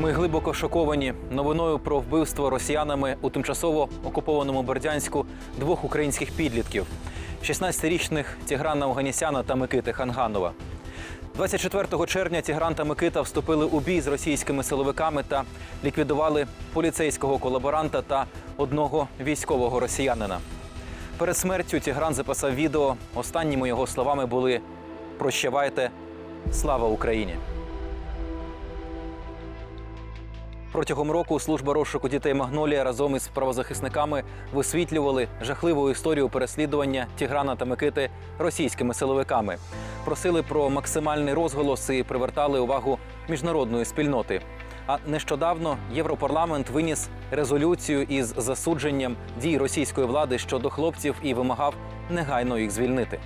Ми глибоко шоковані новиною про вбивство росіянами у тимчасово окупованому Бердянську двох українських підлітків: 16-річних Тіграна Оганісяна та Микити Ханганова. 24 червня Тігран та Микита вступили у бій з російськими силовиками та ліквідували поліцейського колаборанта та одного військового росіянина. Перед смертю Тігран записав відео. Останніми його словами були Прощавайте, слава Україні. Протягом року служба розшуку дітей Магнолія разом із правозахисниками висвітлювали жахливу історію переслідування Тіграна та Микити російськими силовиками. Просили про максимальний розголос і привертали увагу міжнародної спільноти. А нещодавно Європарламент виніс резолюцію із засудженням дій російської влади щодо хлопців і вимагав негайно їх звільнити.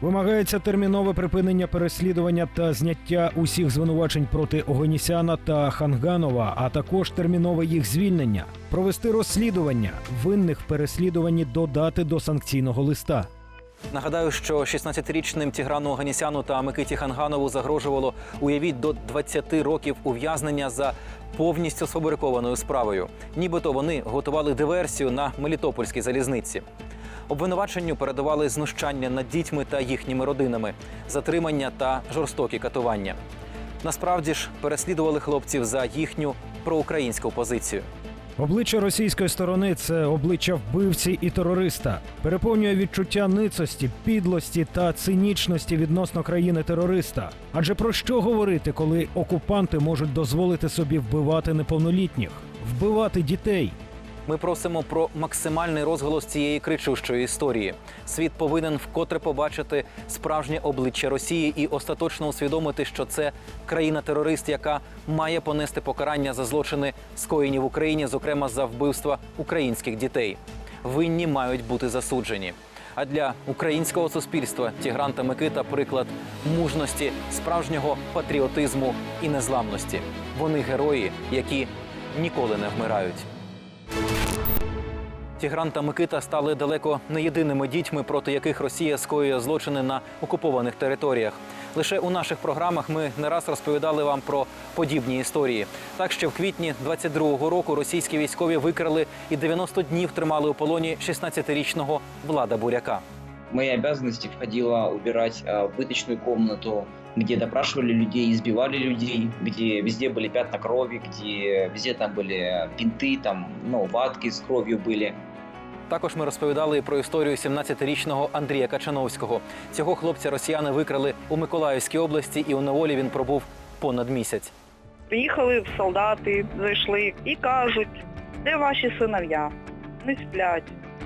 Вимагається термінове припинення переслідування та зняття усіх звинувачень проти Оганісяна та Ханганова, а також термінове їх звільнення, провести розслідування винних в переслідуванні додати до санкційного листа. Нагадаю, що 16-річним Тіграну Оганісяну та Микиті Ханганову загрожувало уявіть до 20 років ув'язнення за повністю сфабрикованою справою. Нібито вони готували диверсію на Мелітопольській залізниці. Обвинуваченню передавали знущання над дітьми та їхніми родинами, затримання та жорстокі катування. Насправді ж переслідували хлопців за їхню проукраїнську позицію. Обличчя російської сторони це обличчя вбивці і терориста. Переповнює відчуття ницості, підлості та цинічності відносно країни терориста. Адже про що говорити, коли окупанти можуть дозволити собі вбивати неповнолітніх, вбивати дітей? Ми просимо про максимальний розголос цієї кричущої історії. Світ повинен вкотре побачити справжнє обличчя Росії і остаточно усвідомити, що це країна-терорист, яка має понести покарання за злочини, скоєні в Україні, зокрема за вбивства українських дітей. Винні мають бути засуджені. А для українського суспільства Тігран та Микита приклад мужності, справжнього патріотизму і незламності. Вони герої, які ніколи не вмирають. Тігран та Микита стали далеко не єдиними дітьми, проти яких Росія скоює злочини на окупованих територіях. Лише у наших програмах ми не раз розповідали вам про подібні історії. Так що в квітні 22-го року російські військові викрали і 90 днів тримали у полоні 16-річного Влада Буряка. В мои обязанности входило убирать э, пыточную комнату, где допрашивали людей, избивали людей, где везде были пятна крови, где везде там были пинты, там, ну, ватки с кровью были. Також ми розповідали про історію 17-річного Андрія Качановського. Цього хлопця росіяни викрали у Миколаївській області, і у неволі він пробув понад місяць. Приїхали солдати, зайшли і кажуть, де ваші синов'я? Не сплять.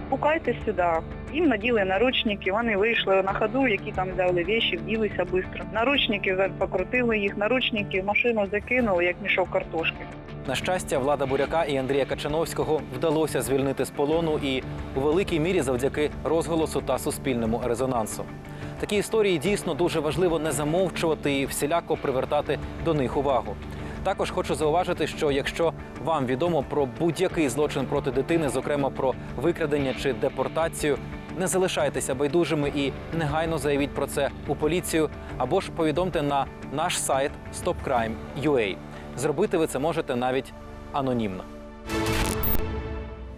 Пукайте сюди. Їм наділи наручники, вони вийшли на ходу, які там взяли віші, вділися швидко. Наручники покрутили їх, наручники в машину закинули, як мішок картошки. На щастя, влада Буряка і Андрія Качановського вдалося звільнити з полону і у великій мірі завдяки розголосу та суспільному резонансу. Такі історії дійсно дуже важливо не замовчувати і всіляко привертати до них увагу. Також хочу зауважити, що якщо вам відомо про будь-який злочин проти дитини, зокрема про викрадення чи депортацію, не залишайтеся байдужими і негайно заявіть про це у поліцію або ж повідомте на наш сайт stopcrime.ua. Зробити ви це можете навіть анонімно.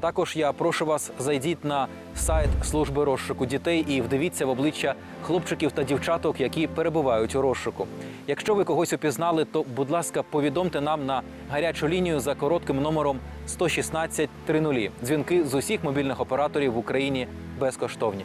Також я прошу вас зайдіть на сайт служби розшуку дітей і вдивіться в обличчя хлопчиків та дівчаток, які перебувають у розшуку. Якщо ви когось упізнали, то будь ласка, повідомте нам на гарячу лінію за коротким номером 116 30. Дзвінки з усіх мобільних операторів в Україні безкоштовні.